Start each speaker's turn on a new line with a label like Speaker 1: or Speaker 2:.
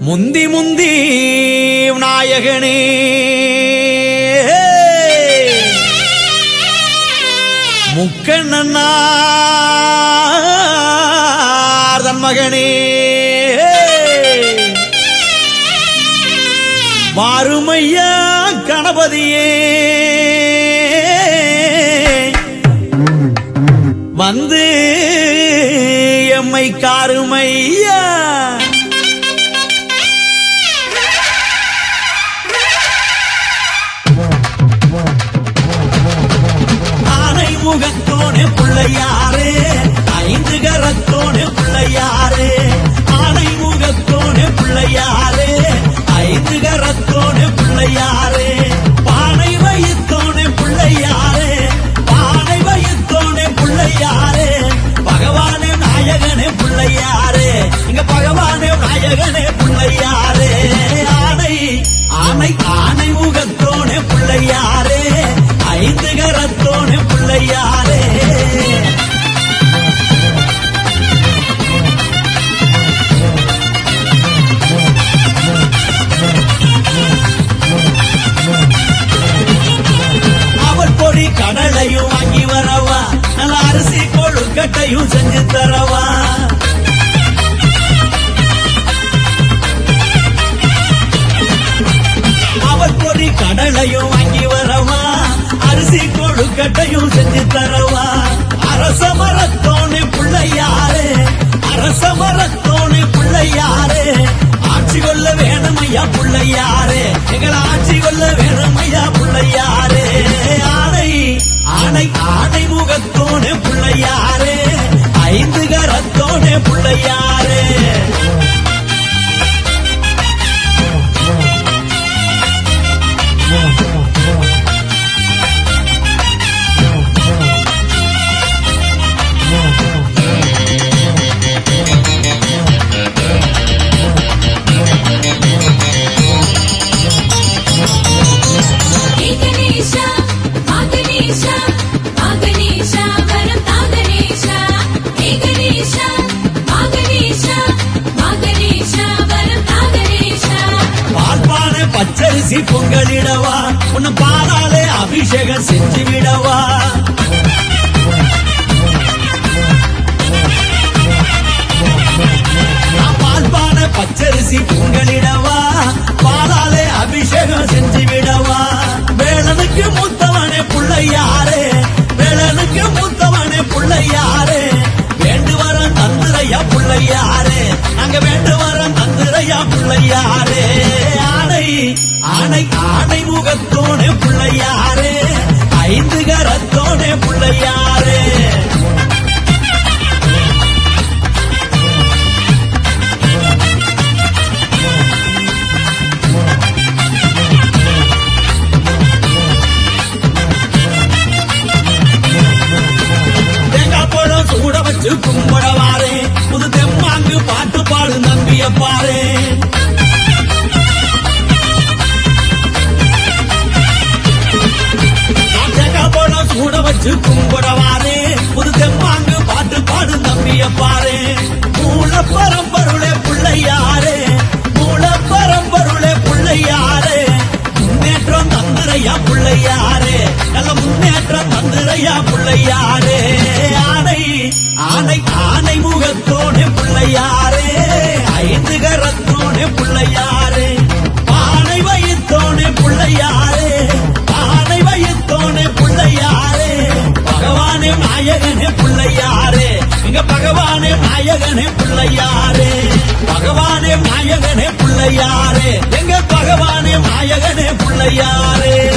Speaker 1: முந்தி முந்தி நாயகனே. முக்கண்ணனார் தன் மகனே மாறுமையா கணபதியே. வந்து எம்மை காருமையா கடலையும் வாங்கி வரவா? நல்ல அரிசி கொழுக்கட்டையும் செஞ்சு தரவா? அவள் பொடி கடலையும் வாங்கி வரவா? அரிசி கொழுக்கட்டையும் செஞ்சு தரவா? அரச மரத்தோனே பிள்ளையாரே அரச மரத்தோனே பிள்ளையாரே. ஆட்சி கொள்ள வேணும் ஐயா பிள்ளையாரே எங்களை ஆட்சி கொள்ள வேணும் ஐயா பிள்ளையாரே. ஆணை ஆணை ஆணை முகத்தோணு பிள்ளையாரே ஐந்து கரத்தோனே பிள்ளையாரே. பச்சரிசி பொங்கலிடவா உன்னை பாலாலே அபிஷேகம் செஞ்சு விடவா பேசி பொங்கலிடவா பாலாலே அபிஷேகம் செஞ்சு விடவா? வேளனுக்கு மூத்தவனே புள்ளையாரே. வேளனுக்கு மூத்தவனே புள்ளையாரே. வேண்டு வர தந்திரையா புள்ளையாரே. நாங்க வேண்டு வர தந்திரையா புள்ளையாரே. ஆணை ஆணை ஆணை முகத்தோனே புள்ளையாரே. ஐந்து கரத்தோனே புள்ளையாரே. பாரு பழம் சூட வச்சு கும்பிடவாரே புது தெம்பாங்கு பாட்டு பாடு தம்பிய பாரு மூல பரம்பருளே பிள்ளையாரே மூல பரம்பருளே பிள்ளையாரே முன்னேற்றம் தந்துரையா பிள்ளையாரே நல்ல முன்னேற்றம் தந்துரையா பிள்ளையாரே ஆனை ஆனை ஆனை முகத்தோடு பிள்ளையாரே ஐந்து கரத்தோனே பிள்ளையாரே. பானை வயித்தோனே பிள்ளையாரே. பானை வயித்தோனே பிள்ளையாரே. பகவானே நாயகனே பிள்ளையாரே. இங்க பகவானே நாயகனே பிள்ளையாரே. பகவானே நாயகனே பிள்ளையாரே. எங்க பகவானே நாயகனே பிள்ளையாரே.